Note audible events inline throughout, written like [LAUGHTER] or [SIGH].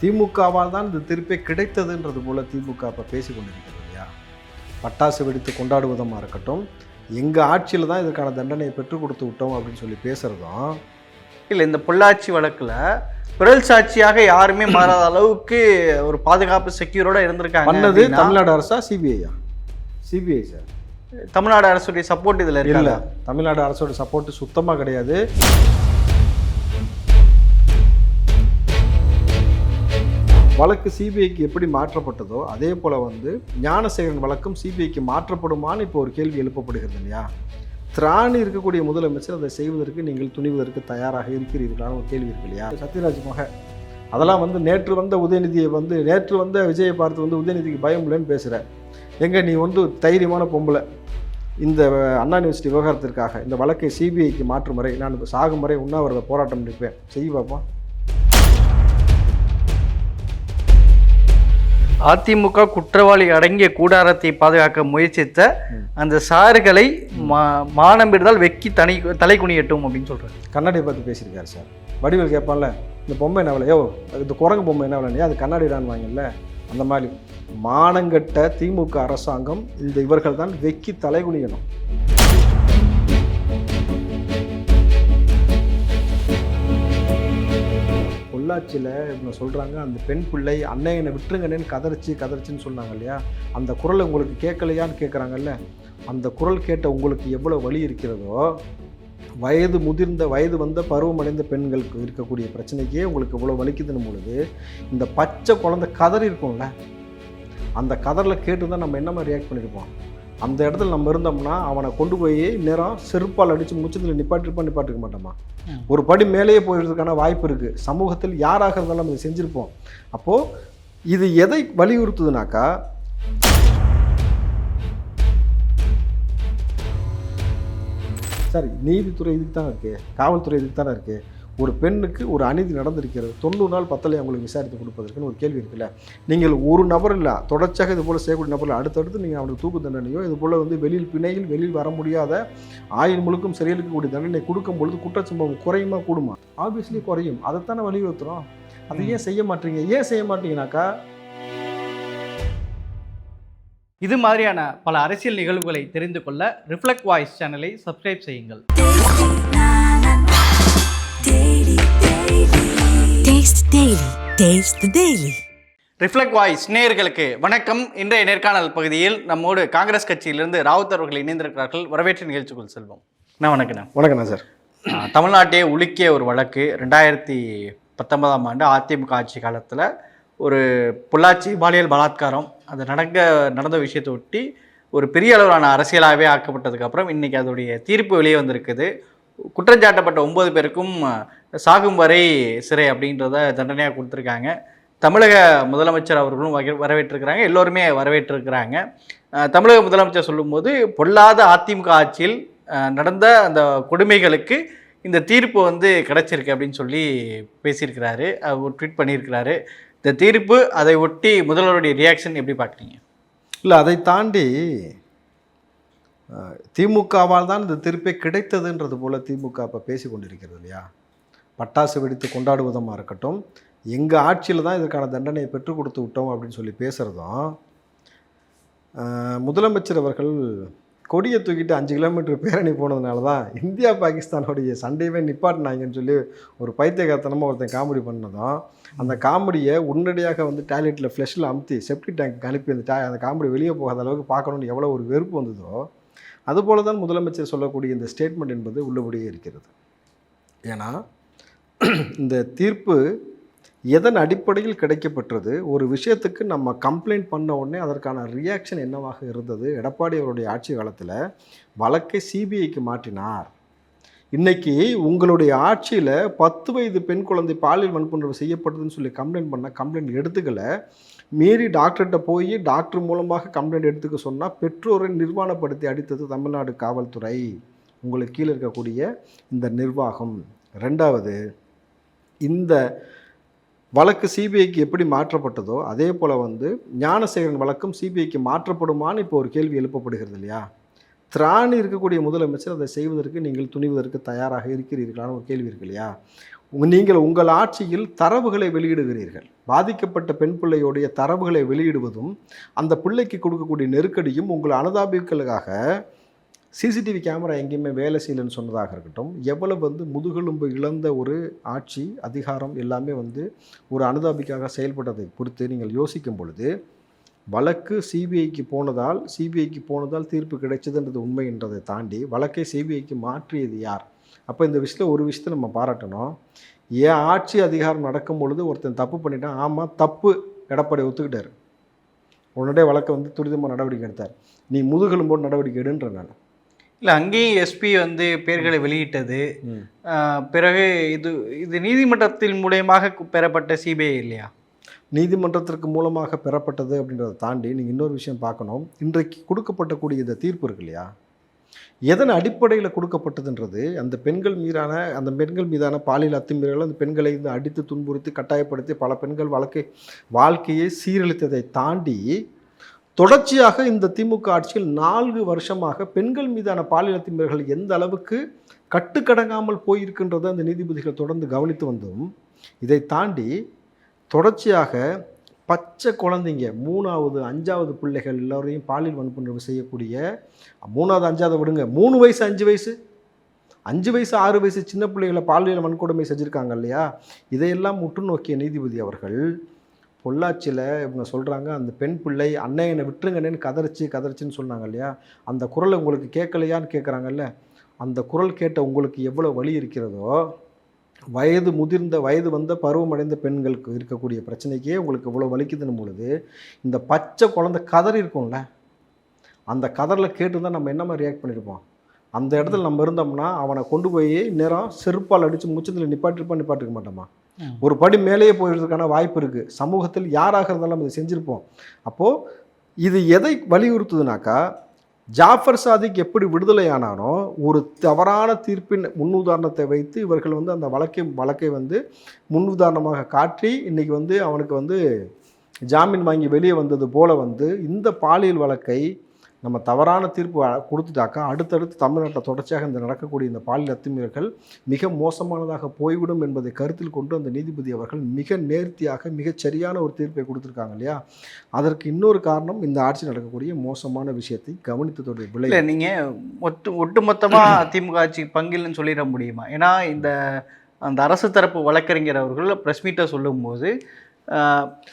திமுகவால் தான் இந்த தீர்ப்பே கிடைத்ததுன்றது போல திமுக இப்போ பேசி கொண்டிருக்கிறது இல்லையா? பட்டாசு வெடித்து கொண்டாடுவதமாக இருக்கட்டும் எங்கள் ஆட்சியில் தான் இதுக்கான தண்டனையை பெற்றுக் கொடுத்து விட்டோம் அப்படின்னு சொல்லி பேசுகிறதும் இல்லை இந்த பொள்ளாச்சி வழக்கில் பிறல் சாட்சியாக யாருமே மாறாத அளவுக்கு ஒரு பாதுகாப்பு செக்யூரோட இருந்திருக்காங்க பண்ணது தமிழ்நாடு அரசா சிபிஐயா சிபிஐ சார் தமிழ்நாடு அரசுடைய சப்போர்ட் இதில் இல்ல தமிழ்நாடு அரசோட சப்போர்ட் சுத்தமாக கிடையாது. வழக்கு சிபிஐக்கு எப்படி மாற்றப்பட்டதோ அதே போல் வந்து ஞானசேகரன் வழக்கும் சிபிஐக்கு மாற்றப்படுமான்னு இப்போ ஒரு கேள்வி எழுப்பப்படுகிறது இல்லையா? திராணி இருக்கக்கூடிய முதலமைச்சர் அதை செய்வதற்கு நீங்கள் துணிவதற்கு தயாராக இருக்கிறீர்களான்னு ஒரு கேள்வி இருக்கு இல்லையா? சத்யராஜ் மக அதெல்லாம் வந்து நேற்று வந்த உதயநிதியை வந்து நேற்று வந்த விஜயை பார்த்து வந்து உதயநிதிக்கு பயம் இல்லைன்னு பேசுகிற எங்கே நீ வந்து தைரியமான பொம்பளை. இந்த அண்ணா யூனிவர்சிட்டி விவகாரத்திற்காக இந்த வழக்கை சிபிஐக்கு மாற்றும் வரை நான் சாகும் வரை உண்ணாவிரத போராட்டம் நிற்பேன் செய்ய பார்ப்போம் அதிமுக குற்றவாளி அடங்கிய கூடாரத்தை பாதுகாக்க முயற்சித்த அந்த சாறுகளை மா மானம் வெக்கி தனி தலை குனியட்டும் அப்படின்னு சொல்றாரு. கண்ணாடியை பார்த்து பேசியிருக்காரு சார். வடிவில் கேட்பான்ல இந்த பொம்மை என்ன விலையோ இந்த குரங்கு பொம்மை என்ன விலை அது கண்ணாடிடான்னு வாங்கல அந்த மாதிரி மானங்கட்ட திமுக அரசாங்கம் இந்த இவர்கள் தான் வெக்கி தலைகுனியணும். பொள்ளாச்சியில் இவங்க சொல்கிறாங்க அந்த பெண் பிள்ளை அண்ணன் என்னை விட்டுருங்கன்னு கதறிச்சு கதறிச்சின்னு சொன்னாங்க இல்லையா? அந்த குரல் உங்களுக்கு கேட்கலையான்னு கேட்குறாங்கல்ல அந்த குரல் கேட்ட உங்களுக்கு எவ்வளோ வலி இருக்கிறதோ வயது முதிர்ந்த வயது வந்த பருவமடைந்த பெண்களுக்கு இருக்கக்கூடிய பிரச்சனைக்கே உங்களுக்கு இவ்வளோ வலிக்குதுன்னு பொழுது இந்த பச்சை குழந்தை கதறி இருக்கும்ல அந்த கதறில் கேட்டு தான் நம்ம என்னமா ரியாக்ட் பண்ணியிருப்போம் அந்த இடத்துல நம்ம இருந்தோம்னா அவனை கொண்டு போய் நேரம் செருப்பால் அடித்து முச்சத்தில் நிப்பாட்டிருப்போம் நிப்பாட்டிருக்க மாட்டோமா. ஒரு படி மேலேயே போயிடுறதுக்கான வாய்ப்பு இருக்குது சமூகத்தில் யாராக இருந்தாலும் இதை செஞ்சுருப்போம். அப்போது இது எதை வலியுறுத்துதுனாக்கா சரி நீதித்துறை இதுக்கு தான் இருக்குது காவல்துறை இதுக்கு தானே இருக்குது ஒரு பெண்ணுக்கு ஒரு அநீதி நடந்திருக்கிறது. தொண்ணூறு நாள் பத்தலை அவங்களுக்கு விசாரித்து கொடுப்பதற்குன்னு ஒரு கேள்வி இருக்குல்ல. நீங்கள் ஒரு நபர் இல்லை தொடர்ச்சியாக இது போல் செய்யக்கூடிய நபரில் அடுத்தடுத்து நீங்கள் அவனுக்கு தூக்கு தண்டனையோ இது போல் வந்து வெளியில் பிணையில் வெளியில் வர முடியாத ஆயுள் முழுக்கும் சிறையிலுக்கக்கூடிய தண்டனை கொடுக்கும் பொழுது குற்றச்சம்பவம் குறையுமா கூடுமா? ஆப்வியஸ்லி குறையும். அதைத்தானே வலியுறுத்துகிறோம் அதை ஏன் செய்ய மாட்டீங்க? ஏன் செய்ய மாட்டீங்கனாக்கா? இது மாதிரியான பல அரசியல் நிகழ்வுகளை தெரிந்து கொள்ள ரிஃப்ளெக்ட் வாய்ஸ் சேனலை சப்ஸ்கிரைப் செய்யுங்கள். Taste Daily. Taste the Daily. Reflect voice நேயர்களுக்கு வணக்கம். இன்றைய நேர்காணல் பகுதியில் நம்மோடு காங்கிரஸ் கட்சியிலிருந்து ராவுத் அவர்கள் இணைந்திருக்கிறார்கள். வரவேற்று நிகழ்ச்சிக்குள் செல்வோம். நான் வணக்கண்ணா வணக்கண்ணா சார். தமிழ்நாட்டையே உலுக்கிய ஒரு வழக்கு. ரெண்டாயிரத்தி பத்தொன்பதாம் ஆண்டு அதிமுக ஆட்சி காலத்தில் ஒரு பொள்ளாச்சி பாலியல் பலாத்காரம். அது நடக்க நடந்த விஷயத்தை ஒட்டி ஒரு பெரிய அளவிலான அரசியலாகவே ஆக்கப்பட்டதுக்கப்புறம் இன்றைக்கி அதோடைய தீர்ப்பு வெளியே வந்திருக்குது. குற்றஞ்சாட்டப்பட்ட ஒன்பது பேருக்கும் சாகும் வரை சிறை அப்படின்றத தண்டனையாக கொடுத்துருக்காங்க. தமிழக முதலமைச்சர் அவர்களும் வகை- வரவேற்றிருக்கிறாங்க. எல்லோருமே வரவேற்றிருக்கிறாங்க. தமிழக முதலமைச்சர் சொல்லும்போது பொல்லாத அதிமுக ஆட்சியில் நடந்த அந்த கொடுமைகளுக்கு இந்த தீர்ப்பு வந்து கிடைச்சிருக்கு அப்படின்னு சொல்லி பேசியிருக்கிறாரு. அவர் ட்வீட் பண்ணியிருக்கிறாரு. இந்த தீர்ப்பு அதை ஒட்டி முதல்வருடைய ரியாக்ஷன் எப்படி பார்க்குறீங்க? இல்லை அதை தாண்டி திமுகவால் தான் இந்த தீர்ப்பே கிடைத்ததுன்றது போல் திமுக இப்போ பேசி கொண்டிருக்கிறது இல்லையா? பட்டாசு வெடித்து கொண்டாடுவதமாக இருக்கட்டும் எங்கள் ஆட்சியில் தான் இதற்கான தண்டனையை பெற்றுக் கொடுத்து விட்டோம் அப்படின்னு சொல்லி பேசுகிறதும் முதலமைச்சர் அவர்கள் கொடியை தூக்கிட்டு அஞ்சு கிலோமீட்டர் பேரணி போனதுனால தான் இந்தியா பாகிஸ்தானுடைய சண்டையவே நிப்பாட்டினாங்கன்னு சொல்லி ஒரு பைத்தியகாரத்தனமாக ஒருத்தன் காமெடி பண்ணதும் அந்த காமெடியை உடனடியாக வந்து டாய்லெட்டில் ஃப்ளஷில் அமுத்தி செப்டி டேங்க் அனுப்பி அந்த டா அந்த காமெடி வெளியே போகாத அளவுக்கு பார்க்கணுன்னு எவ்வளோ ஒரு வெறுப்பு வந்ததோ அதுபோல தான் முதலமைச்சர் சொல்லக்கூடிய இந்த ஸ்டேட்மெண்ட் என்பது உள்ளபடியே இருக்கிறது. ஏன்னா இந்த தீர்ப்பு எதன் அடிப்படையில் கிடைக்கப்பட்டது ஒரு விஷயத்துக்கு நம்ம கம்ப்ளைண்ட் பண்ண உடனே அதற்கான ரியாக்ஷன் என்னவாக இருந்தது? எடப்பாடி அவருடைய ஆட்சி காலத்தில் வழக்கை சிபிஐக்கு மாற்றினார். இன்றைக்கி உங்களுடைய ஆட்சியில் பத்து வயது பெண் குழந்தை பாலியல் வன்புணர்வு செய்யப்பட்டதுன்னு சொல்லி கம்ப்ளைண்ட் பண்ண கம்ப்ளைண்ட் எடுத்துக்கல. மீறி டாக்டர்கிட்ட போய் டாக்டர் மூலமாக கம்ப்ளைண்ட் எடுத்துக்க சொன்னால் பெற்றோரை நிர்வாணப்படுத்தி அடித்தது தமிழ்நாடு காவல்துறை. உங்களுக்கு கீழே இருக்கக்கூடிய இந்த நிர்வாகம். ரெண்டாவது இந்த வழக்கு சிபிஐக்கு எப்படி மாற்றப்பட்டதோ அதே போல் வந்து ஞானசேகரன் வழக்கும் சிபிஐக்கு மாற்றப்படுமான்னு இப்போ ஒரு கேள்வி எழுப்பப்படுகிறது இல்லையா? திராணி இருக்கக்கூடிய முதலமைச்சர் அதை செய்வதற்கு நீங்கள் துணிவதற்கு தயாராக இருக்கிறீர்களான்னு ஒரு கேள்வி இருக்கு இல்லையா? நீங்கள் உங்கள் ஆட்சியில் தரவுகளை வெளியிடுகிறீர்கள். பாதிக்கப்பட்ட பெண் பிள்ளையுடைய தரவுகளை வெளியிடுவதும் அந்த பிள்ளைக்கு கொடுக்கக்கூடிய நெருக்கடியும் உங்கள் அனுதாபிகளுக்காக சிசிடிவி கேமரா எங்கேயுமே வேலை செய்யலைன்னு சொன்னதாக இருக்கட்டும் எவ்வளவு வந்து முதுகெலும்பு இழந்த ஒரு ஆட்சி அதிகாரம் எல்லாமே வந்து ஒரு அனுதாபிக்காக செயல்பட்டதை குறித்து நீங்கள் யோசிக்கும் பொழுது வழக்கு சிபிஐக்கு போனதால் சிபிஐக்கு போனதால் தீர்ப்பு கிடைச்சதுன்றது உண்மை என்றதை தாண்டி வழக்கை சிபிஐக்கு மாற்றியது யார்? அப்போ இந்த விஷயத்தில் ஒரு விஷயத்தை நம்ம பாராட்டணும். ஏன் ஆட்சி அதிகாரம் நடக்கும் பொழுது ஒருத்தன் தப்பு பண்ணிட்டான் ஆமாம் தப்பு எடப்பாடி ஒத்துக்கிட்டார். உடனடியே வழக்கை வந்து துரிதமாக நடவடிக்கை எடுத்தார். நீ முதுகெலும்போடு நடவடிக்கை எடுன்ற நான். இல்லை அங்கேயும் எஸ்பி வந்து பெயர்களை வெளியிட்டது. பிறகு இது இது நீதிமன்றத்தின் மூலியமாக பெறப்பட்ட சிபிஐ இல்லையா? நீதிமன்றத்திற்கு மூலமாக பெறப்பட்டது அப்படின்றத தாண்டி நீங்கள் இன்னொரு விஷயம் பார்க்கணும். இன்றைக்கு கொடுக்கப்பட்டக்கூடிய இந்த தீர்ப்பு இருக்கு இல்லையா? எதன் அடிப்படையில் கொடுக்கப்பட்டதுன்றது அந்த பெண்கள் மீதான அந்த பெண்கள் மீதான பாலியல் அத்துமீறல் அந்த பெண்களை அடித்து துன்புறுத்தி கட்டாயப்படுத்தி பல பெண்கள் வழக்கை வாழ்க்கையை சீரழித்ததை தாண்டி தொடர்ச்சியாக இந்த திமுக ஆட்சியில் நான்கு வருஷமாக பெண்கள் மீதான பாலியல் அத்துமீறல்கள் எந்த அளவுக்கு கட்டுக்கடங்காமல் போயிருக்கின்றதை அந்த நீதிபதிகள் தொடர்ந்து கவனித்து வந்தும் இதை தாண்டி தொடர்ச்சியாக பச்சை குழந்தைங்க மூணாவது அஞ்சாவது பிள்ளைகள் எல்லோரையும் பாலியல் வன்புணர்வு செய்யக்கூடிய மூணாவது அஞ்சாவது விடுங்க மூணு வயசு அஞ்சு வயசு அஞ்சு வயசு ஆறு வயசு சின்ன பிள்ளைகளை பாலியல் வன்கொடுமை செஞ்சுருக்காங்க இல்லையா? இதையெல்லாம் உற்று நோக்கிய நீதிபதி அவர்கள் பொள்ளாச்சியில் இவங்க சொல்கிறாங்க அந்த பெண் பிள்ளை அண்ணன் என்னை விட்டுருங்கண்ணேன்னு கதறிச்சு கதறிச்சின்னு சொன்னாங்க இல்லையா? அந்த குரல் உங்களுக்கு கேட்கலையான்னு கேட்குறாங்கல்ல அந்த குரல் கேட்ட உங்களுக்கு எவ்வளோ வலி இருக்கிறதோ வயது முதிர்ந்த வயது வந்த பருவமடைந்த பெண்களுக்கு இருக்கக்கூடிய பிரச்சனைக்கே உங்களுக்கு இவ்வளோ வலிக்குதுன்னு பொழுது இந்த பச்சை குழந்தை கதறி இருக்கும்ல அந்த கதறில் கேட்டு தான் நம்ம என்ன மாதிரி ரியாக்ட் பண்ணியிருப்போம் அந்த இடத்துல நம்ம இருந்தோம்னா அவனை கொண்டு போய் நேரம் செருப்பால் அடித்து முச்சத்தில் நிப்பாட்டிருப்பா நிப்பாட்டிருக்க மாட்டோமா? ஒரு படி மேலேயே போயிடுறதுக்கான வாய்ப்பு இருக்குது சமூகத்தில் யாராக இருந்தாலும் இதை செஞ்சுருப்போம். அப்போது இது எதை வலியுறுத்துதுனாக்கா ஜாஃபர் சாதிக் எப்படி விடுதலையானானோ ஒரு தவறான தீர்ப்பின் முன்னுதாரணத்தை வைத்து இவர்கள் வந்து அந்த வழக்கை வழக்கை வந்து முன்னுதாரணமாக காட்டி இன்றைக்கி வந்து அவனுக்கு வந்து ஜாமீன் வாங்கி வெளியே வந்தது போல வந்து இந்த பாலியல் வழக்கை நம்ம தவறான தீர்ப்பு கொடுத்துட்டாக்கா அடுத்தடுத்து தமிழ்நாட்டில் தொடர்ச்சியாக இந்த நடக்கக்கூடிய இந்த பாலியல் அத்துமீறல்கள் மிக மோசமானதாக போய்விடும் என்பதை கருத்தில் கொண்டு அந்த நீதிபதி அவர்கள் மிக நேர்த்தியாக மிகச் சரியான ஒரு தீர்ப்பை கொடுத்துருக்காங்க இல்லையா? அதற்கு இன்னொரு காரணம் இந்த ஆட்சி நடக்கக்கூடிய மோசமான விஷயத்தை கவனித்ததோடைய இல்லை நீங்கள் ஒட்டு ஒட்டுமொத்தமாக அதிமுக [CLEARS THROAT] ஆட்சி பங்கில்னு சொல்லிட முடியுமா? ஏன்னா இந்த அந்த அரசு தரப்பு வழக்கறிஞர் அவர்கள் ப்ரெஸ் மீட்டை சொல்லும்போது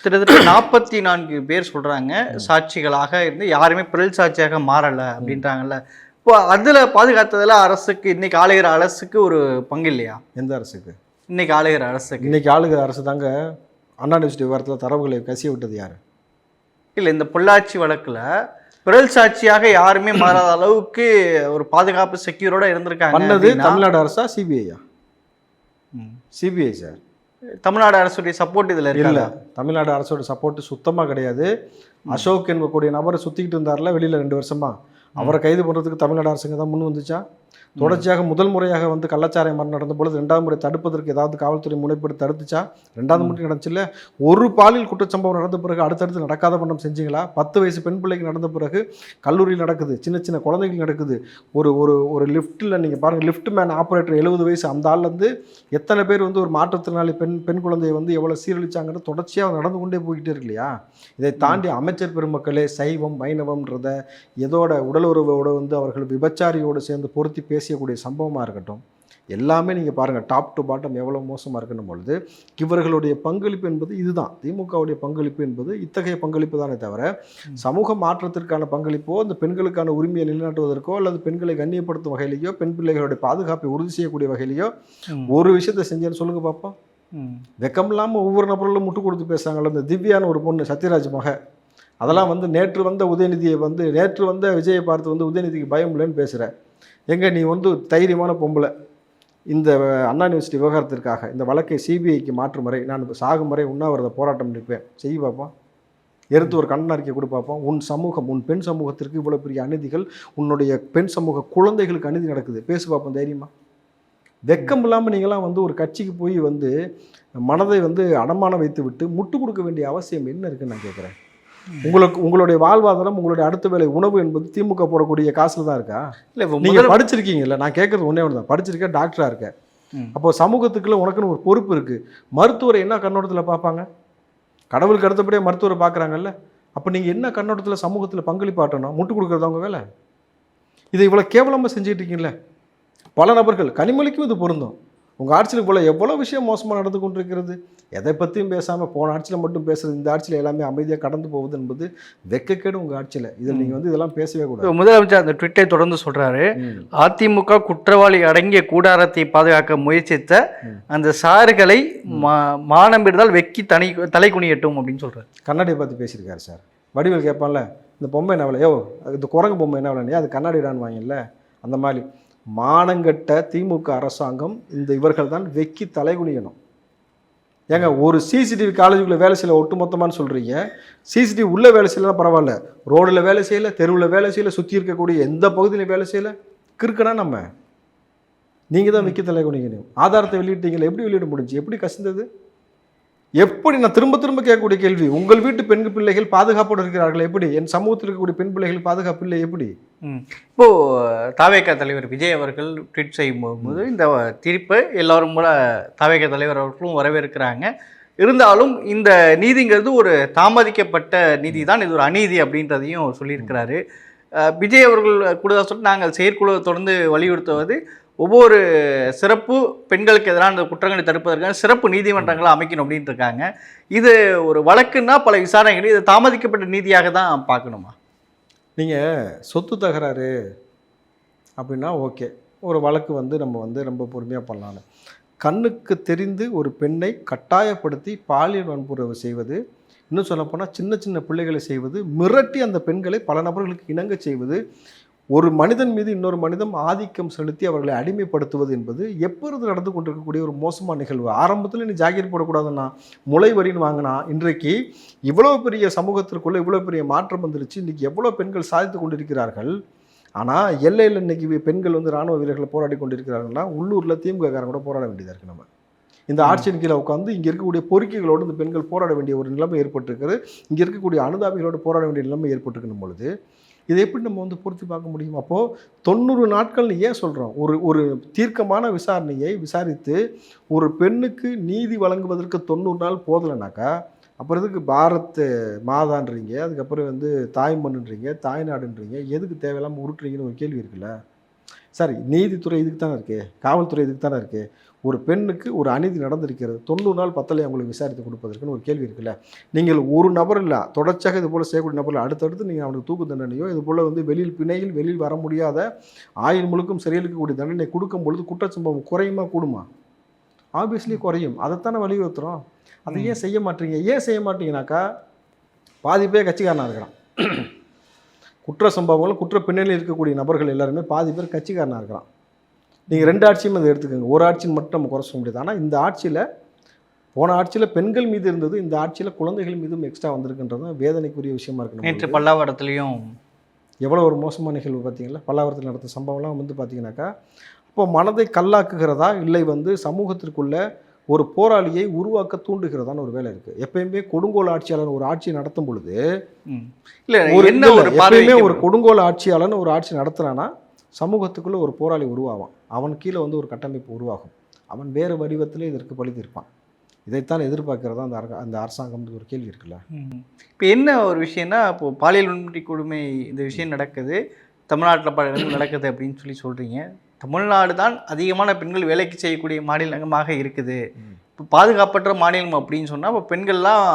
கிட்டத்தட்ட நாற்பத்தி நான்கு பேர் சொல்கிறாங்க சாட்சிகளாக இருந்து யாருமே பிறல் சாட்சியாக மாறலை அப்படின்றாங்கல்ல. இப்போ அதில் பாதுகாத்ததில் அரசுக்கு இன்னைக்கு ஆளுகிற அரசுக்கு ஒரு பங்கு இல்லையா? எந்த அரசுக்கு? இன்னைக்கு ஆளுகிற அரசுக்கு. இன்னைக்கு ஆளுகிற அரசு தாங்க அண்ணா யூனிவர்சிட்டி விவரத்தில் தரவுகளை கசிய விட்டது யார்? இல்லை இந்த பொள்ளாச்சி வழக்குல பிறல் சாட்சியாக யாருமே மாறாத அளவுக்கு ஒரு பாதுகாப்பு செக்யூரோட இருந்திருக்காங்க பண்ணது தமிழ்நாடு அரசா சிபிஐயா ம், சிபிஐ சார் தமிழ்நாடு அரசுடைய சப்போர்ட் இதில் இல்லை தமிழ்நாடு அரசோட சப்போர்ட் சுத்தமாக கிடையாது. அசோக் என்பக்கூடிய நபரை சுற்றிக்கிட்டு இருந்தார்ல வெளியில் ரெண்டு வருஷமாக அவரை கைது பண்ணுறதுக்கு தமிழ்நாடு அரசுங்க தான் முன் வந்துச்சா? தொடர்ச்சியாக முதல் முறையாக வந்து கள்ளச்சாரை மரணம் நடந்த பொழுது ரெண்டாவது முறை தடுப்பதற்கு ஏதாவது காவல்துறை முனைப்பெடுத்து தடுத்துச்சா? ரெண்டாவது முறை நடந்துச்சுல்ல? ஒரு பாலியல் குற்றச்சம்பவம் நடந்த பிறகு அடுத்தடுத்து நடக்காத பண்டம் செஞ்சீங்களா? பத்து வயசு பெண் பிள்ளைக்கு நடந்த பிறகு கல்லூரியில் நடக்குது சின்ன சின்ன குழந்தைகள் நடக்குது. ஒரு ஒரு ஒரு லிஃப்ட்டில் நீங்கள் பாருங்கள் லிஃப்ட் மேன் ஆப்ரேட்டர் எழுபது வயசு அந்த ஆள்லேருந்து எத்தனை பேர் வந்து ஒரு மாற்றுத்திறனாளி பெண் பெண் குழந்தையை வந்து எவ்வளோ சீரழிச்சாங்கன்னு தொடர்ச்சியாக நடந்து கொண்டே போய்கிட்டே இருக்கு இல்லையா? இதை தாண்டி அமைச்சர் பெருமக்களே சைவம் வைணவம்ன்றத எதோட உடலுறவோட வந்து அவர்கள் விபச்சாரியோடு சேர்ந்து பொருத்தி பேசக்கூடிய சம்பவமாக இருக்கட்டும் எல்லாமே நீங்கள் பாருங்கள் டாப் டு பாட்டம் எவ்வளோ மோசமாக இருக்குன்னும் பொழுது இவர்களுடைய பங்களிப்பு என்பது இதுதான். திமுகவுடைய பங்களிப்பு என்பது இத்தகைய பங்களிப்பு தானே தவிர சமூக மாற்றத்திற்கான பங்களிப்போ அந்த பெண்களுக்கான உரிமையை நிலைநாட்டுவதற்கோ அல்லது பெண்களை கண்ணியப்படுத்தும் வகையிலேயோ பெண் பிள்ளைகளுடைய பாதுகாப்பை உறுதி செய்யக்கூடிய வகையிலையோ. ஒரு விஷயத்தை செஞ்சேன்னு சொல்லுங்க பார்ப்போம். வெக்கம் இல்லாமல் ஒவ்வொரு நபர்களும் முட்டு கொடுத்து பேசுகிறாங்கல்ல இந்த திவ்யான்னு ஒரு பொண்ணு சத்யராஜ் மக. அதெல்லாம் வந்து நேற்று வந்த உதயநிதியை வந்து நேற்று வந்த விஜயை பார்த்து வந்து உதயநிதிக்கு பயம் இல்லைன்னு பேசுகிற எங்க நீ வந்து தைரியமான பொம்பளை. இந்த அண்ணா யூனிவர்சிட்டி விவகாரத்திற்காக இந்த வழக்கை சிபிஐக்கு மாற்றும் வரை நான் சாகும் வரை உண்ணாவிரத போராட்டம் நிற்பேன் செய்ய பார்ப்போம் எடுத்து ஒரு கண்ணன் அறிக்கை கொடு பார்ப்போம் உன் சமூகம் உன் பெண் சமூகத்திற்கு இவ்வளோ பெரிய அநீதிகள் உன்னுடைய பெண் சமூக குழந்தைகளுக்கு அநீதி நடக்குது. பேசு பார்ப்போம் தைரியமா. வெக்கம் இல்லாமல் நீங்களாம் வந்து ஒரு கட்சிக்கு போய் வந்து மனதை வந்து அடமானம் வைத்து விட்டு முட்டு கொடுக்க வேண்டிய அவசியம் என்ன இருக்குன்னு நான் கேட்குறேன் உங்களுக்கு உங்களுடைய வாழ்வாதாரம் உங்களுடைய அடுத்த வேலை உணவு என்பது திமுக போடக்கூடிய காசுல தான் இருக்கா? இல்ல இப்ப நீங்க முதல் படிச்சிருக்கீங்கல்ல நான் கேட்கறது ஒன்றே ஒன்று தான் படிச்சிருக்கேன் டாக்டரா இருக்க. ம். அப்போ சமூகத்துக்குள்ள உனக்குன்னு ஒரு பொறுப்பு இருக்கு. மருத்துவரை என்ன கண்ணோட்டத்தில் பார்ப்பாங்க? கடவுளுக்கு அடுத்தபடியே மருத்துவரை பார்க்குறாங்கல்ல. அப்போ நீங்கள் என்ன கண்ணோட்டத்தில் சமூகத்தில் பங்களிப்பாட்டணும் முட்டு கொடுக்குறது அவங்க வேலை? இதை இவ்வளோ கேவலமாக செஞ்சுட்டு இருக்கீங்களே பல நபர்கள் கனிமொழிக்கும் இது பொருந்தும். உங்கள் ஆட்சியில் போல எவ்வளோ விஷயம் மோசமாக நடந்து கொண்டிருக்கிறது? எதை பற்றியும் பேசாமல் போன ஆட்சியில் மட்டும் பேசுறது இந்த ஆட்சியில் எல்லாமே அமைதியாக கடந்து போகுது என்பது வெக்கக்கேடு உங்கள் ஆட்சியில். இதில் நீங்கள் வந்து இதெல்லாம் பேசவே கூடாது. முதலமைச்சர் அந்த ட்விட்டை தொடர்ந்து சொல்றாரு. ம். அதிமுக குற்றவாளி அடங்கிய கூடாரத்தை பாதுகாக்க முயற்சித்த அந்த சாறுகளை மா- மானம் இருந்தால் வெக்கி தனி தலை குனியட்டும் அப்படின்னு சொல்றாரு. கண்ணாடியை பார்த்து பேசியிருக்காரு சார். வடிவேல் கேட்பான்ல இந்த பொம்மை என்ன விலை? யோ இந்த குரங்கு பொம்மை என்ன விலையா அது கண்ணாடிடான்னு வாங்கல அந்த மாதிரி. மானங்கட்ட திமுக அரசாங்கம் இந்த இவர்கள் தான் வெக்கி தலைகுனியணும். ஏங்க ஒரு சிசிடிவி காலேஜுக்குள்ளே வேலை செய்யல ஒட்டுமொத்தமானு சொல்கிறீங்க சிசிடிவி உள்ளே வேலை செய்யலாம் பரவாயில்ல. ரோடில் வேலை செய்யல தெருவில் வேலை செய்யல சுற்றி இருக்கக்கூடிய எந்த பகுதியிலையும் வேலை செய்யல. கிறுக்கனா நம்ம? நீங்கள் தான் வெக்கி தலைகுனிக்கணும் ஆதாரத்தை வெளியிட்டீங்களா எப்படி வெளியிட முடிஞ்சு? எப்படி கசிந்தது? எப்படி நான் திரும்ப திரும்ப கேட்கக்கூடிய கேள்வி உங்கள் வீட்டு பெண் பிள்ளைகள் பாதுகாப்போடு இருக்கிறார்கள் எப்படி? என் சமூகத்தில் இருக்கக்கூடிய பெண் பிள்ளைகள் பாதுகாப்பு இல்லை எப்படி. இப்போ தாவேக தலைவர் விஜய் அவர்கள் ட்வீட் செய்யும்போது இந்த தீர்ப்பை எல்லாரும் கூட தாவேக தலைவர் அவர்களும் வரவேற்கிறாங்க. இருந்தாலும் இந்த நீதிங்கிறது ஒரு தாமதிக்கப்பட்ட நீதி தான் இது ஒரு அநீதி அப்படின்றதையும் சொல்லியிருக்கிறாரு. விஜய் அவர்கள் கூட சொல்லி நாங்கள் செயற்குழு தொடர்ந்து வலியுறுத்துவது ஒவ்வொரு சிறப்பு பெண்களுக்கு எதிரான அந்த குற்றங்களை தடுப்பதற்கான சிறப்பு நீதிமன்றங்களை அமைக்கணும் அப்படின்ட்டு இருக்காங்க. இது ஒரு வழக்குன்னா பல விசாரணைகள் இது தாமதிக்கப்பட்ட நீதியாக தான் பார்க்கணுமா? நீங்கள் சொத்து தகராறு அப்படின்னா ஓகே. ஒரு வழக்கு வந்து நம்ம வந்து ரொம்ப பொறுமையாக பண்ணலான்னு கண்ணுக்கு தெரிந்து ஒரு பெண்ணை கட்டாயப்படுத்தி பாலியல் வன்புறவு செய்வது இன்னும் சொல்லப்போனால் சின்ன சின்ன பிள்ளைகளை செய்வது மிரட்டி அந்த பெண்களை பல நபர்களுக்கு இணங்க செய்வது ஒரு மனிதன் மீது இன்னொரு மனிதன் ஆதிக்கம் செலுத்தி அவர்களை அடிமைப்படுத்துவது என்பது எப்பொழுது நடந்து கொண்டிருக்கக்கூடிய ஒரு மோசமான நிகழ்வு? ஆரம்பத்தில் நீ ஜாக்கெட் போடக்கூடாதுன்னா முளை வரின்னு வாங்கினா. இன்றைக்கு இவ்வளோ பெரிய சமூகத்திற்குள்ள இவ்வளோ பெரிய மாற்றம் வந்துருச்சு. இன்றைக்கி எவ்வளோ பெண்கள் சாதித்து கொண்டிருக்கிறார்கள்? ஆனால் எல்லையில் இன்னைக்கு பெண்கள் வந்து ராணுவ வீரர்களை போராடி கொண்டிருக்கிறார்கள்னா உள்ளூரில் திமுககாரங்க கூட போராட வேண்டியதாக இருக்குது நம்ம. இந்த ஆட்சியின் கீழே உட்காந்து இங்கே இருக்கக்கூடிய பொறுக்கிகளோடு இந்த பெண்கள் போராட வேண்டிய ஒரு நிலைமை ஏற்பட்டிருக்கிறது. இங்கே இருக்கக்கூடிய அனுதாபிகளோடு போராட வேண்டிய நிலைமை ஏற்பட்டிருக்கணும் பொழுது இதை எப்படி நம்ம வந்து பொருத்தி பார்க்க முடியும்? அப்போது தொண்ணூறு நாட்கள்னு ஏன் சொல்கிறோம் ஒரு ஒரு தீர்க்கமான விசாரணையை விசாரித்து ஒரு பெண்ணுக்கு நீதி வழங்குவதற்கு தொண்ணூறு நாள் போதலைனாக்கா அப்புறம் எதுக்கு பாரத் மாதான்றீங்க? அதுக்கப்புறம் வந்து தாய்மண்ணுன்றீங்க தாய்நாடுன்றீங்க எதுக்கு தேவையில்லாமல் உருட்டுறீங்கன்னு ஒரு கேள்வி இருக்குல்ல? சரி நீதித்துறை இதுக்கு தானே இருக்குது காவல்துறை இதுக்கு தானே இருக்குது ஒரு பெண்ணுக்கு ஒரு அநீதி நடந்திருக்கிறது. தொண்ணூறு நாள் பத்தலை அவங்களுக்கு விசாரித்து கொடுப்பதற்குன்னு ஒரு கேள்வி இருக்குல்ல. நீங்கள் ஒரு நபர் இல்லை தொடர்ச்சியாக இது போல் செய்யக்கூடிய நபர்கள் அடுத்தடுத்து நீங்கள் அவனுக்கு தூக்கு தண்டனையோ இது போல் வந்து வெளியில் பிணையில் வெளியில் வர முடியாத ஆயுள் முழுக்கும் சிறையிலுக்கக்கூடிய தண்டனை கொடுக்கும் பொழுது குற்றச்சம்பவம் குறையுமா கூடுமா? ஆப்வியஸ்லி குறையும். அதைத்தானே வலியுறுத்துகிறோம் அதை ஏன் செய்ய மாட்டீங்க? ஏன் செய்ய மாட்டீங்கனாக்கா பாதி பேர் கட்சிக்காரனாக இருக்கிறான். குற்ற சம்பவங்களும் குற்ற பின்னணியில் இருக்கக்கூடிய நபர்கள் எல்லாருமே பாதி பேர் கட்சிக்காரனாக இருக்கிறான். நீங்கள் ரெண்டு ஆட்சியும் அதை எடுத்துக்கோங்க. ஒரு ஆட்சின்னு மட்டும் நம்ம குறை சொல்ல முடியாது. ஆனால் இந்த ஆட்சியில் போன ஆட்சியில் பெண்கள் மீது இருந்தது இந்த ஆட்சியில் குழந்தைகள் மீதும் எக்ஸ்ட்ரா வந்திருக்குன்றது தான் வேதனைக்குரிய விஷயமா இருக்கு நேற்று. பல்லாவரத்துலேயும் எவ்வளோ ஒரு மோசமான நிகழ்வு பார்த்தீங்களா? பல்லாவரத்தில் நடந்த சம்பவம்லாம் வந்து பார்த்தீங்கன்னாக்கா இப்போ மனதை கல்லாக்குகிறதா இல்லை வந்து சமூகத்திற்குள்ள ஒரு போராளியை உருவாக்க தூண்டுகிறதான்னு ஒரு வேலை இருக்குது எப்பயுமே கொடுங்கோல் ஆட்சியாளர் ஒரு ஆட்சியை நடத்தும் பொழுது. இல்ல ஒரு என்ன இல்ல, ஒரு எப்பயுமே ஒரு கொடுங்கோல் ஆட்சியாளன் ஒரு ஆட்சி நடத்துறானா சமூகத்துக்குள்ள ஒரு போராளி உருவாவான். அவன் கீழே வந்து ஒரு கட்டமைப்பு உருவாகும். அவன் வேறு வடிவத்தில் இதற்கு பழி தீர்ப்பான். இதைத்தான் எதிர்பார்க்கிறதா அந்த அந்த அரசாங்கம் ஒரு கேள்வி இருக்குல்ல? இப்போ என்ன ஒரு விஷயம்னா இப்போ பாலியல் வன்முறை கொடுமை இந்த விஷயம் நடக்குது. தமிழ்நாட்டில் பல இடங்கள் நடக்குது அப்படின்னு சொல்லி சொல்கிறீங்க தமிழ்நாடு தான் அதிகமான பெண்கள் வேலைக்கு செய்யக்கூடிய மாநிலமாக இருக்குது. இப்போ பாதுகாப்பற்ற மாநிலம் அப்படின்னு சொன்னால் இப்போ பெண்கள்லாம்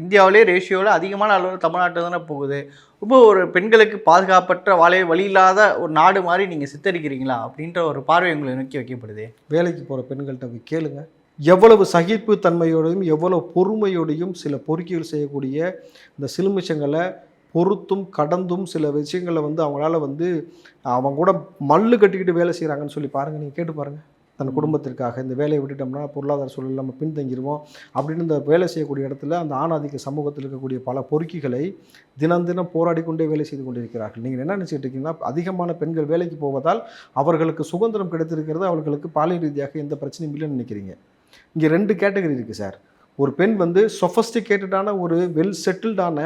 இந்தியாவிலே ரேஷியோவில் அதிகமான அளவில் தமிழ்நாட்டில் தானே போகுது. ரொம்ப ஒரு பெண்களுக்கு பாதுகாப்பற்ற வாழை வழி இல்லாத ஒரு நாடு மாதிரி நீங்கள் சித்தரிக்கிறீங்களா? அப்படின்ற ஒரு பார்வை உங்களை நோக்கி வைக்கப்படுது. வேலைக்கு போகிற பெண்கள்கிட்ட போய் கேளுங்க. எவ்வளவு சகிப்பு தன்மையோடையும் எவ்வளவு பொறுமையோடையும் சில பொறுக்கிகள் செய்யக்கூடிய இந்த சிலுமிச்சங்களை பொறுத்தும் கடந்தும் சில விஷயங்களை வந்து அவங்களால வந்து அவங்க கூட மல்லு கட்டிக்கிட்டு வேலை செய்கிறாங்கன்னு சொல்லி பாருங்கள் நீங்கள் கேட்டு பாருங்கள் தன் குடும்பத்திற்காக இந்த வேலையை விட்டுட்டோம்னா பொருளாதார சூழல் நம்ம பின்தங்கிடுவோம் அப்படின்னு இந்த வேலை செய்யக்கூடிய இடத்துல அந்த ஆணாதிக்க சமூகத்தில் இருக்கக்கூடிய பல பொறுக்கிகளை தினம் தினம் போராடி கொண்டே வேலை செய்து கொண்டிருக்கிறார்கள். நீங்கள் என்ன நினச்சிட்டு இருக்கீங்கன்னா அதிகமான பெண்கள் வேலைக்கு போவதால் அவர்களுக்கு சுதந்திரம் கிடைத்திருக்கிறது அவர்களுக்கு பாலியல் ரீதியாக எந்த பிரச்சனையும் இல்லைன்னு நினைக்கிறீங்க. இங்கே ரெண்டு கேட்டகரி இருக்குது சார். ஒரு பெண் வந்து சொஃபஸ்டிகேட்டடான ஒரு வெல் செட்டில்டான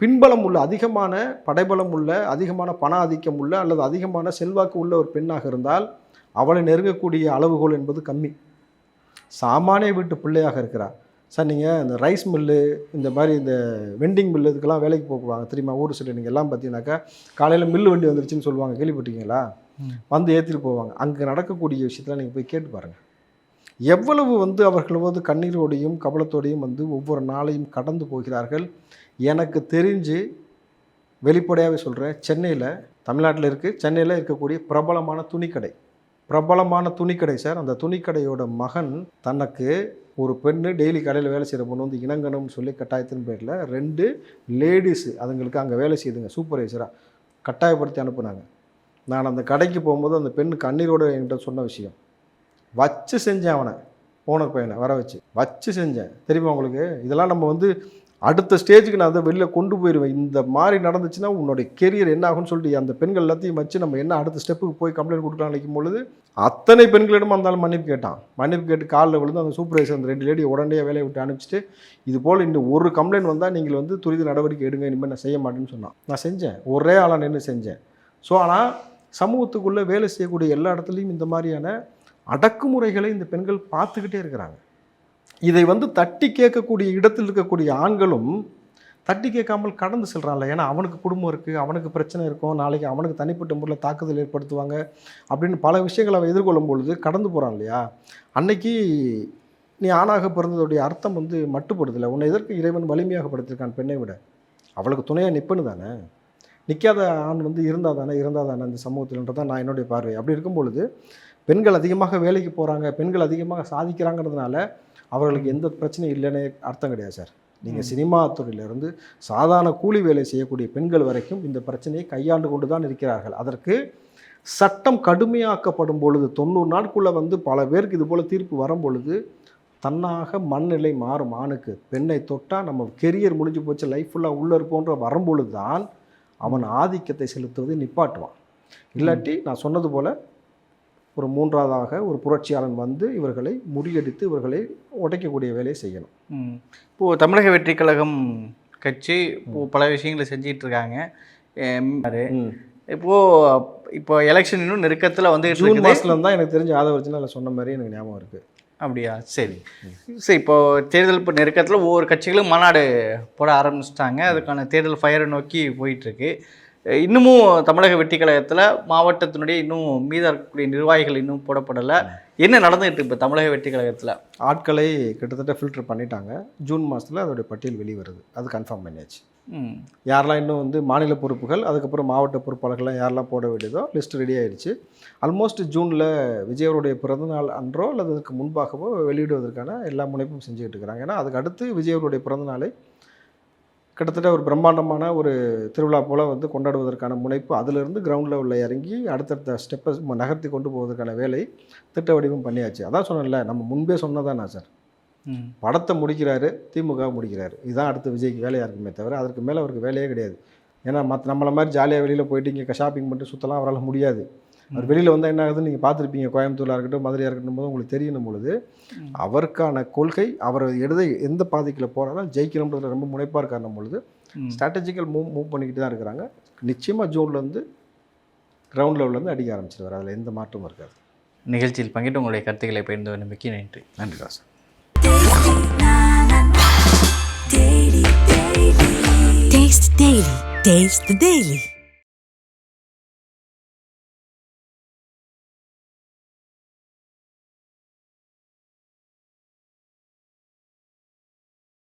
பின்பலம் உள்ள அதிகமான படைபலம் உள்ள அதிகமான பண ஆதிக்கம் உள்ள அல்லது அதிகமான செல்வாக்கு உள்ள ஒரு பெண்ணாக இருந்தால் அவளை நெருங்கக்கூடிய அளவுகோல் என்பது கம்மி. சாமானிய வீட்டு பிள்ளையாக இருக்கிறார். சார் நீங்கள் இந்த ரைஸ் மில்லு இந்த மாதிரி இந்த வெண்டிங் மில்லு இதுக்கெல்லாம் வேலைக்கு போக்குவாங்க தெரியுமா? ஊர் சைடு நீங்கள் எல்லாம் பார்த்தீங்கன்னாக்கா காலையில் மில்லு வண்டி வந்துருச்சுன்னு சொல்லுவாங்க. கேள்விப்பட்டீங்களா. வந்து ஏற்றிட்டு போவாங்க. அங்கே நடக்கக்கூடிய விஷயத்தில் நீங்கள் போய் கேட்டு பாருங்கள் எவ்வளவு வந்து அவர்கள் வந்து கண்ணீரோடையும் கபலத்தோடையும் வந்து ஒவ்வொரு நாளையும் கடந்து போகிறார்கள்? எனக்கு தெரிஞ்சு வெளிப்படையாகவே சொல்கிறேன் சென்னையில் தமிழ்நாட்டில் இருக்குது சென்னையில் இருக்கக்கூடிய பிரபலமான துணிக்கடை. பிரபலமான துணிக்கடை சார். அந்த துணிக்கடையோட மகன் தனக்கு ஒரு பெண்ணு டெய்லி கடையில் வேலை செய்கிற பொண்ணு வந்து இணங்கணும்னு சொல்லி கட்டாயத்தின் பேரில் ரெண்டு லேடிஸு அதுங்களுக்கு அங்கே வேலை செய்யுதுங்க சூப்பர்வைசராக கட்டாயப்படுத்தி அனுப்புனாங்க. நான் அந்த கடைக்கு போகும்போது அந்த பெண்ணு கண்ணீரோடு என்கிட்ட சொன்ன விஷயம். வச்சு செஞ்சேன் அவனை. ஓனர் பையனை வர வச்சு. வச்சு செஞ்சேன். தெரியுமா உங்களுக்கு? இதெல்லாம் நம்ம வந்து அடுத்த ஸ்டேஜுக்கு நான் அதை வெளியில் கொண்டு போயிடுவேன் இந்த மாதிரி நடந்துச்சுன்னா உன்னுடைய கெரியர் என்ன ஆகும்னு சொல்லிட்டு அந்த பெண்கள் எல்லாத்தையும் வச்சு நம்ம என்ன அடுத்த ஸ்டெப்புக்கு போய் கம்ப்ளைண்ட் கொடுக்கலாம் நினைக்கும் பொழுது அத்தனை பெண்களிடமும் இருந்தாலும் மன்னிப்பு கேட்டான். மன்னிப்பு கேட்டு காலில் விழுந்து அந்த சூப்பர்வைசர் அந்த ரெண்டு லேடி உடனே வேலையை விட்டு அனுப்பிச்சிட்டு இது போல் இன்னும் ஒரு கம்ப்ளைண்ட் வந்தால் நீங்கள் வந்து துரித நடவடிக்கை எடுங்க இனிமேல் நான் செய்ய மாட்டேன்னு சொன்னான். நான் செஞ்சேன். ஒரே ஆளாக நின்று செஞ்சேன். ஸோ ஆனால் சமூகத்துக்குள்ளே வேலை செய்யக்கூடிய எல்லா இடத்துலையும் இந்த மாதிரியான அடக்குமுறைகளை இந்த பெண்கள் பார்த்துக்கிட்டே இருக்கிறாங்க. இதை வந்து தட்டி கேட்கக்கூடிய இடத்தில் இருக்கக்கூடிய ஆண்களும் தட்டி கேட்காமல் கடந்து செல்கிறான்ல ஏன்னா அவனுக்கு குடும்பம் இருக்குது அவனுக்கு பிரச்சனை இருக்கும் நாளைக்கு அவனுக்கு தனிப்பட்ட முறையில் தாக்குதல் ஏற்படுத்துவாங்க அப்படின்னு பல விஷயங்களை அவன் எதிர்கொள்ளும் பொழுது கடந்து போகிறான் இல்லையா? அன்னைக்கு நீ ஆணாக பிறந்ததுடைய அர்த்தம் வந்து மட்டுப்படுதில்லை உன்னை எதற்கு இறைவன் வலிமையாக படுத்திருக்கான் பெண்ணை விட? அவளுக்கு துணையாக நிற்பனு தானே? நிற்காத ஆண் வந்து இருந்தால் தானே இருந்தால் தானே இந்த சமூகத்தில்ன்றதான் நான் என்னுடைய பார்வை. அப்படி இருக்கும் பொழுது பெண்கள் அதிகமாக வேலைக்கு போகிறாங்க பெண்கள் அதிகமாக சாதிக்கிறாங்கிறதுனால அவர்களுக்கு எந்த பிரச்சனையும் இல்லைன்னு அர்த்தம் கிடையாது சார். நீங்கள் சினிமா துறையிலிருந்து சாதாரண கூலி வேலை செய்யக்கூடிய பெண்கள் வரைக்கும் இந்த பிரச்சனையை கையாண்டு கொண்டு தான் இருக்கிறார்கள். அதற்கு சட்டம் கடுமையாக்கப்படும் பொழுது தொண்ணூறு நாட்குள்ளே வந்து பல பேருக்கு இது போல் தீர்ப்பு வரும் பொழுது தன்னாக மனநிலை மாறும் ஆணுக்கு. பெண்ணை தொட்டால் நம்ம கெரியர் முடிஞ்சு போச்சு லைஃப் ஃபுல்லாக உள்ளே இருப்போன்ற வரும்பொழுது தான் அவன் ஆதிக்கத்தை செலுத்துவதை நிப்பாட்டுவான். இல்லாட்டி நான் சொன்னது போல் ஒரு மூன்றாவதாக ஒரு புரட்சியாளன் வந்து இவர்களை முறியடித்து இவர்களை உடைக்கக்கூடிய வேலையை செய்யணும். ம். இப்போ தமிழக வெற்றி கழகம் கட்சி பல விஷயங்களை செஞ்சிட்டு இருக்காங்க. எம், இப்போ இப்போ எலெக்ஷன் இன்னும் நெருக்கத்தில் வந்து ஜூன் மாதத்துல தான் எனக்கு தெரிஞ்ச ஆதவர்ஜினா சொன்ன மாதிரி எனக்கு ஞாபகம் இருக்குது அப்படியா? சரி. சரி இப்போ தேர்தல் இப்போ நெருக்கத்தில் ஒவ்வொரு கட்சிகளும் மாநாடு போட ஆரம்பிச்சிட்டாங்க. அதுக்கான தேர்தல் ஃபயரை நோக்கி போயிட்டுருக்கு இன்னமும் தமிழக வெற்றி கழகத்தில் மாவட்டத்தினுடைய இன்னும் மீதம் இருக்கக்கூடிய நிர்வாகிகள் இன்னும் போடப்படலை. என்ன நடந்துகிட்டு இப்போ தமிழக வெற்றி கழகத்தில்? ஆட்களை கிட்டத்தட்ட ஃபில்டர் பண்ணிட்டாங்க. ஜூன் மாதத்தில் அதோடைய பட்டியல் வெளிவருது. அது கன்ஃபார்ம் பண்ணியாச்சு. யாரெல்லாம் இன்னும் வந்து மாநில பொறுப்புகள் அதுக்கப்புறம் மாவட்ட பொறுப்பாளர்கள்லாம் யாரெல்லாம் போட வேண்டியதோ லிஸ்ட் ரெடி ஆயிடுச்சு. ஆல்மோஸ்ட் ஜூனில் விஜய் அவருடைய பிறந்தநாள் அன்றோ அல்லது அதுக்கு முன்பாகவோ வெளியிடுவதற்கான எல்லா முனைப்பும் செஞ்சுக்கிட்டு இருக்கிறாங்க. ஏன்னா அதுக்கு அடுத்து விஜய் அவருடைய பிறந்தநாளை கிட்டத்தட்ட ஒரு பிரம்மாண்டமான ஒரு திருவிழா போல் வந்து கொண்டாடுவதற்கான முனைப்பு அதிலிருந்து கிரவுண்டில் உள்ள இறங்கி அடுத்தடுத்த ஸ்டெப்பை நகர்த்தி கொண்டு போவதற்கான வேலை திட்ட வடிவம் பண்ணியாச்சு. அதான் சொன்னேன்ல நம்ம முன்பே சொன்னதானா சார்? படத்தை முடிக்கிறாரு திமுக முடிக்கிறாரு. இதுதான் அடுத்து விஜய்க்கு வேலையாக இருக்குமே தவிர அதற்கு மேலே அவருக்கு வேலையே கிடையாது. ஏன்னா மற்ற நம்மளை மாதிரி ஜாலியாக வெளியில் போயிட்டு இங்கே ஷாப்பிங் பண்ணிட்டு சுற்றலாம் அவரால் முடியாது. அவர் வெளியில் வந்தால் என்ன ஆகுதுன்னு நீங்கள் பார்த்துருப்பீங்க கோயம்புத்தூராக இருக்கட்டும் மதுரையாக இருக்கட்டும் போது உங்களுக்கு தெரியணும் பொழுது அவருக்கான கொள்கை அவர் எழுத எந்த பாதைக்கில் போகிறாலும் ஜெயிக்கணுன்றதுல ரொம்ப முனைப்பாக இருக்காருன்னும் பொழுது. ஸ்ட்ராட்டஜிக்கல் மூவ் மூவ் பண்ணிக்கிட்டு தான் இருக்கிறாங்க நிச்சயமாக ஜூன்லேருந்து கிரவுண்ட் லெவல்லேருந்து அடிக்க ஆரம்பிச்சிருவார் அதில் எந்த மாற்றமும் இருக்காது நிகழ்ச்சியில் பங்கிட்டு உங்களுடைய கருத்துக்களை பகிர்ந்து மிக்க நன்றி நன்றி Rasan Taste the Daily. Taste the Daily.